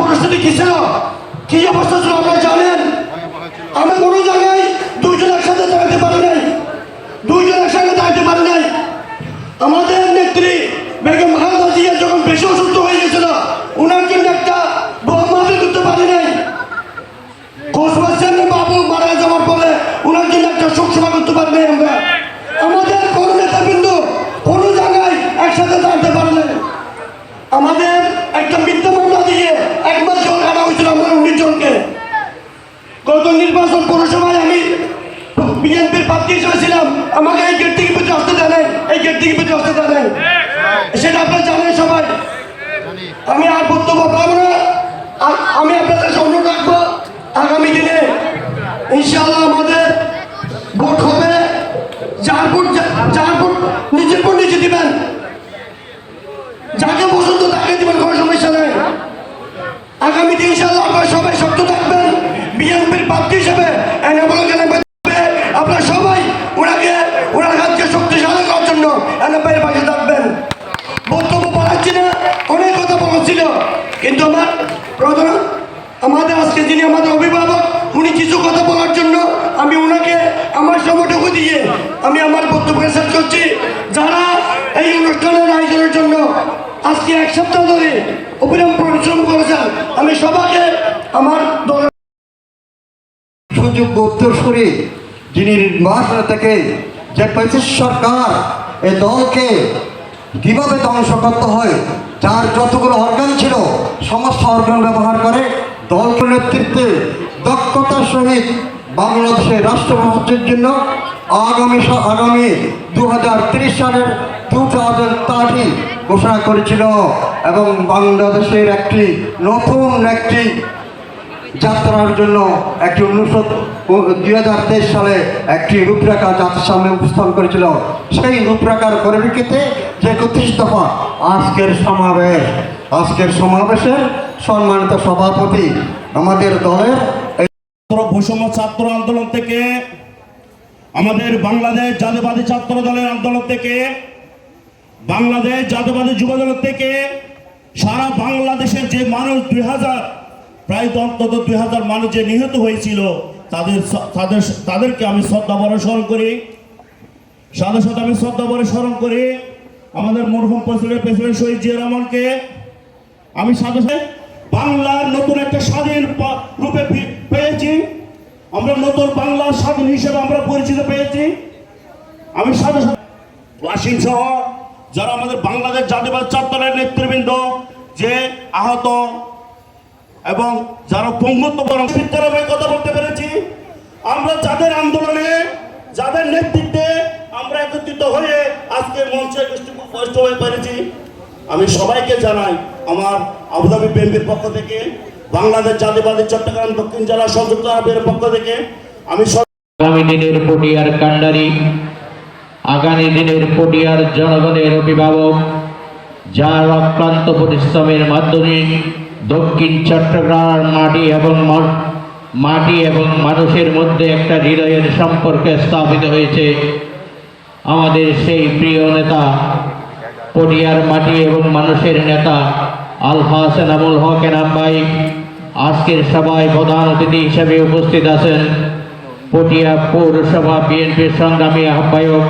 পরিস্থিতি কি ছিল? কি অবস্থা ছিল? আপনারা জানেন? আমি কোনো জায়গায় দুইজন একসাথে দাঁড়াতে পারি নাই। দুইজন একসাথে দাঁড়াতে পারি নাই। আমাদের নেত্রী বেগম খালেদা যখন বেশি অসুস্থ হয়ে গেছিল ওনার জন্য একটা বোমা মাফি করতে পারি নাই। কোচবাসেন বাবু মারা যাওয়ার পরে ওনার জন্য একটা শোক সভা করতে পারি নাই আমরা আমাদের কোনো নেতাবৃন্দ কোনো জায়গায় একসাথে দাঁড়াতে পারে নাই আমাদের একটা মিথ্যা মামলা দিয়ে এক মাস জল কাটা হয়েছিল আমরা উনিশ জনকে গত নির্বাচন পৌরসভায় আমি বিএনপির প্রার্থী হিসেবে ছিলাম আমাকে এই গেট থেকে আসতে দেয় নাই এই গেট থেকে আসতে দেয় নাই। সেটা আপনারা জানেন সবাই। কিন্তু আমার প্রধান আমাদের আজকে যিনি আমাদের অভিভাবক, উনি কিছু কথা বলার জন্য আমি ওনাকে আমার সময়টুকু দিয়ে আমি আমার বক্তব্য শেষ করছি। যারা এই অনুষ্ঠানের আয়োজনের জন্য আজকে এক সপ্তাহ ধরে অবিরাম পরিশ্রম করেছেন, আমি সবাইকে আমার দল সুযোগ্য উত্তরসূরি যিনি নির্বাচন থেকে যে সরকার এই দলকে কীভাবে ধ্বংস করতে হয় যার যতগুলো অর্গান ছিল, সমস্ত অর্গান ব্যবহার করে দলকে নেতৃত্বে দক্ষতার সহিত বাংলাদেশের রাষ্ট্র জন্য আগামী আগামী দু সালের টু থাউজেন্ড থার্টি ঘোষণা করেছিল। এবং বাংলাদেশের একটি নতুন একটি যাত্রার জন্য একটি উনিশশো দুই হাজার তেইশ সালে একটি রূপরেখা জাতির সামনে উপস্থাপন করেছিল। সেই রূপরেখার পরিপ্রেক্ষিতে যে একত্রিশ দফা আজকের সমাবেশ, আজকের সমাবেশের সম্মানিত সভাপতি আমাদের দলের বৈষম্য ছাত্র আন্দোলন থেকে, আমাদের বাংলাদেশ জাতীয়বাদী ছাত্র দলের আন্দোলন থেকে, বাংলাদেশ জাতীয়বাদী যুব দল থেকে, সারা বাংলাদেশের যে মানুষ দুই হাজার প্রায় অন্তত দুই হাজার মানুষ যে নিহত হয়েছিল, তাদের তাদের তাদেরকে আমি শ্রদ্ধা বড় স্মরণ করি। সাথে সাথে আমি শ্রদ্ধা বড় স্মরণ করি আমাদের মরহুম প্রেসিডেন্ট প্রেসিডেন্ট শহীদ জিয়া রহমানকে। আমি সাথে সাথে বাংলার নতুন একটা স্বাধীন রূপে পেয়েছি। আমরা নতুন বাংলার স্বাধীন হিসেবে আমরা পরিচিত পেয়েছি। আমি সাথে সাথে ওয়াসিম সহ যারা আমাদের বাংলাদেশ জাতীয়বাদ ছাত্রের নেতৃবৃন্দ, যে আহত এবং যারা পঙ্গুত্ব বরং বিদ্যালয়ে কথা বলতে পেরেছি, আমরা যাদের আন্দোলনে, যাদের নেতৃত্বে আমরা একত্রিত হয়ে আজকে মঞ্চে উপস্থিত হয়ে পেরেছি, আমি সবাইকে জানাই আমার আবুধাবি বিএনপির পক্ষ থেকে, বাংলাদেশ জাতীয়বাদী চট্টগ্রাম দক্ষিণ জেলা সংযুক্ত আরবের পক্ষ থেকে, আমি আগামী দিনের পটিয়ার কাণ্ডারি, আগামী দিনের পটিয়ার জনগণের অভিভাবক, যার অক্লান্ত পরিশ্রমের মাধ্যমে দক্ষিণ চট্টগ্রাম মাটি এবং মাটি এবং মানুষের মধ্যে একটা হৃদয়ের সম্পর্ক স্থাপিত হয়েছে। আমাদের সেই প্রিয় নেতা, পটিয়ার মাটি এবং মানুষের নেতা আলফা সেনামুল হক এনাম ভাই, আজকের সভায় প্রধান অতিথি হিসেবে উপস্থিত আছেন। পটিয়া পৌরসভা বিএনপির সংগ্রামী আহ্বায়ক